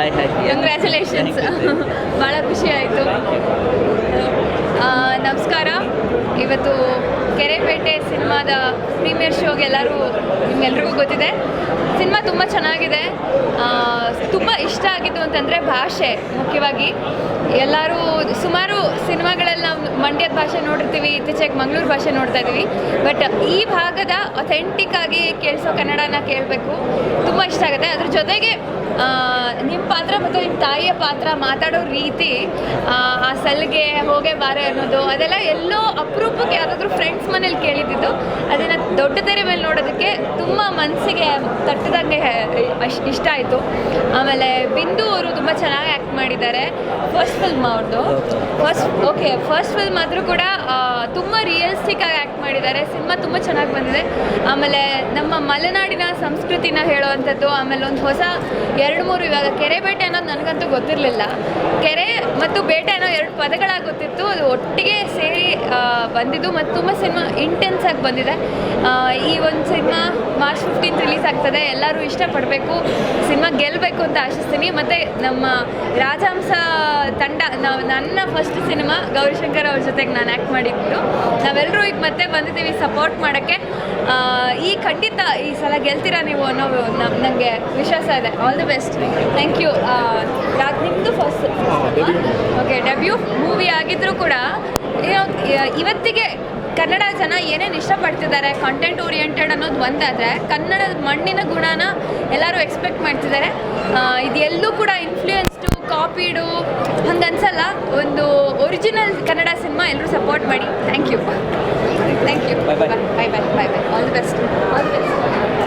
Hi hi congratulations ಭಾಳ ಖುಷಿ ಆಯಿತು. ನಮಸ್ಕಾರ. ಇವತ್ತು ಕೆರೆಪೇಟೆ ಸಿನಿಮಾದ ಪ್ರೀಮಿಯರ್ ಶೋಗೆ ಎಲ್ಲರೂ ನಿಮ್ಗೆಲ್ರಿಗೂ ಗೊತ್ತಿದೆ. ಸಿನಿಮಾ ತುಂಬ ಚೆನ್ನಾಗಿದೆ. ತುಂಬ ಇಷ್ಟ ಆಗಿದ್ದು ಅಂತಂದರೆ ಭಾಷೆ ಮುಖ್ಯವಾಗಿ. ಎಲ್ಲರೂ ಸುಮಾರು ಸಿನಿಮಾಗಳಲ್ಲಿ ನಾವು ಮಂಡ್ಯದ ಭಾಷೆ ನೋಡಿರ್ತೀವಿ ಇತ್ತೀಚೆಗೆ ಮಂಗಳೂರು ಭಾಷೆ ನೋಡ್ತಾ ಇದ್ದೀವಿ ಬಟ್ ಈ ಭಾಗದ ಅಥೆಂಟಿಕ್ ಆಗಿ ಕೇಳಿಸೋ ಕನ್ನಡನ ಕೇಳಬೇಕು. ತುಂಬ ಇಷ್ಟ ಆಗುತ್ತೆ. ಅದ್ರ ಜೊತೆಗೆ ನಿಮ್ಮ ಪಾತ್ರ ಮತ್ತು ನಿಮ್ಮ ತಾಯಿಯ ಪಾತ್ರ ಮಾತಾಡೋ ರೀತಿ ಆ, ಸಲ್ಗೆ ಹೋಗೆ ಬಾರೆ ಅನ್ನೋದು ಅದೆಲ್ಲ ಎಲ್ಲೋ ಅಪರೂಪಕ್ಕೆ ಯಾರಾದರೂ ಫ್ರೆಂಡ್ಸ್ ಮನೇಲಿ ಕೇಳಿದ್ದಿದ್ದು ಅದನ್ನು ದೊಡ್ಡ ತೆರೆ ಮೇಲೆ ನೋಡೋದಕ್ಕೆ ಮನಸ್ಸಿಗೆ ತಟ್ಟದಂಗೆ ಇಷ್ಟ ಆಯಿತು. ಆಮೇಲೆ ಬಿಂದು ಅವರು ತುಂಬ ಚೆನ್ನಾಗಿ ಆ್ಯಕ್ಟ್ ಮಾಡಿದ್ದಾರೆ. ಫಸ್ಟ್ ಫಿಲ್ಮ್ ಅವ್ರದ್ದು ಫಸ್ಟ್ ಓಕೆ ಫಸ್ಟ್ ಫಿಲ್ಮ್ ಆದರೂ ಕೂಡ ತುಂಬ ರಿಯಲಿಸ್ಟಿಕ್ ಆಗಿ ಆ್ಯಕ್ಟ್ ಮಾಡಿದ್ದಾರೆ. ಸಿನಿಮಾ ತುಂಬ ಚೆನ್ನಾಗಿ ಬಂದಿದೆ. ಆಮೇಲೆ ನಮ್ಮ ಮಲೆನಾಡಿನ ಸಂಸ್ಕೃತಿನ ಹೇಳುವಂಥದ್ದು, ಆಮೇಲೆ ಒಂದು ಹೊಸ ಎರಡು ಮೂರು ಇವಾಗ ಕೆರೆ ಬೇಟೆ ಅನ್ನೋದು ನನಗಂತೂ ಗೊತ್ತಿರಲಿಲ್ಲ. ಕೆರೆ ಮತ್ತು ಬೇಟೆ ಅನ್ನೋ ಎರಡು ಪದಗಳಾಗುತ್ತಿತ್ತು ಅದು ಒಟ್ಟಿಗೆ ಸೇರಿ ಬಂದಿದ್ದು ಮತ್ತು ತುಂಬ ಸಿನಿಮಾ ಇಂಟೆನ್ಸ್ ಆಗಿ ಬಂದಿದೆ. ಈ ಒಂದು ಸಿನಿಮಾ ಮಾರ್ಚ್ ಫಿಫ್ಟೀನ್ತ್ ರಿಲೀಸ್ ಆಗ್ತದೆ. ಎಲ್ಲರೂ ಇಷ್ಟಪಡಬೇಕು ಸಿನಿಮಾ ಗೆಲ್ಲಬೇಕು ಅಂತ ಆಶಿಸ್ತೀನಿ. ಮತ್ತು ನಮ್ಮ ರಾಜಹಂಸ ತಂಡ ನಾವು ನನ್ನ ಫಸ್ಟ್ ಸಿನಿಮಾ ಗೌರಿಶಂಕರ್ ಅವ್ರ ಜೊತೆಗೆ ನಾನು ಆ್ಯಕ್ಟ್ ಮಾಡಿದ್ದು. ನಾವೆಲ್ಲರೂ ಈಗ ಮತ್ತೆ ಬಂದಿದ್ದೀವಿ ಸಪೋರ್ಟ್ ಮಾಡೋಕ್ಕೆ. ಈ ಖಂಡಿತ ಈ ಸಲ ಗೆಲ್ತೀರಾ ನೀವು ಅನ್ನೋ ನನಗೆ ವಿಶ್ವಾಸ ಇದೆ. All the best thank you ನಿಮ್ಮದು ಫಸ್ಟ್ ಓಕೆ ಡೆಬ್ಯೂ ಮೂವಿ ಆಗಿದ್ದರೂ ಕೂಡ ಇವತ್ತಿಗೆ ಕನ್ನಡ ಜನ ಏನೇನು ಇಷ್ಟಪಡ್ತಿದ್ದಾರೆ ಕಂಟೆಂಟ್ ಓರಿಯೆಂಟೆಡ್ ಅನ್ನೋದು ಒಂದಾದರೆ ಕನ್ನಡದ ಮಣ್ಣಿನ ಗುಣನ ಎಲ್ಲರೂ ಎಕ್ಸ್ಪೆಕ್ಟ್ ಮಾಡ್ತಿದ್ದಾರೆ. ಇದೆಲ್ಲೂ ಕೂಡ ಇನ್ಫ್ಲೂಯೆನ್ಸ್ಡು ಕಾಪಿಡು ಹಂಗೆ ಅನ್ಸಲ್ಲ ಒಂದು ಒರಿಜಿನಲ್ ಕನ್ನಡ ಸಿನಿಮಾ ಎಲ್ಲರೂ ಸಪೋರ್ಟ್ ಮಾಡಿ. Thank you thank you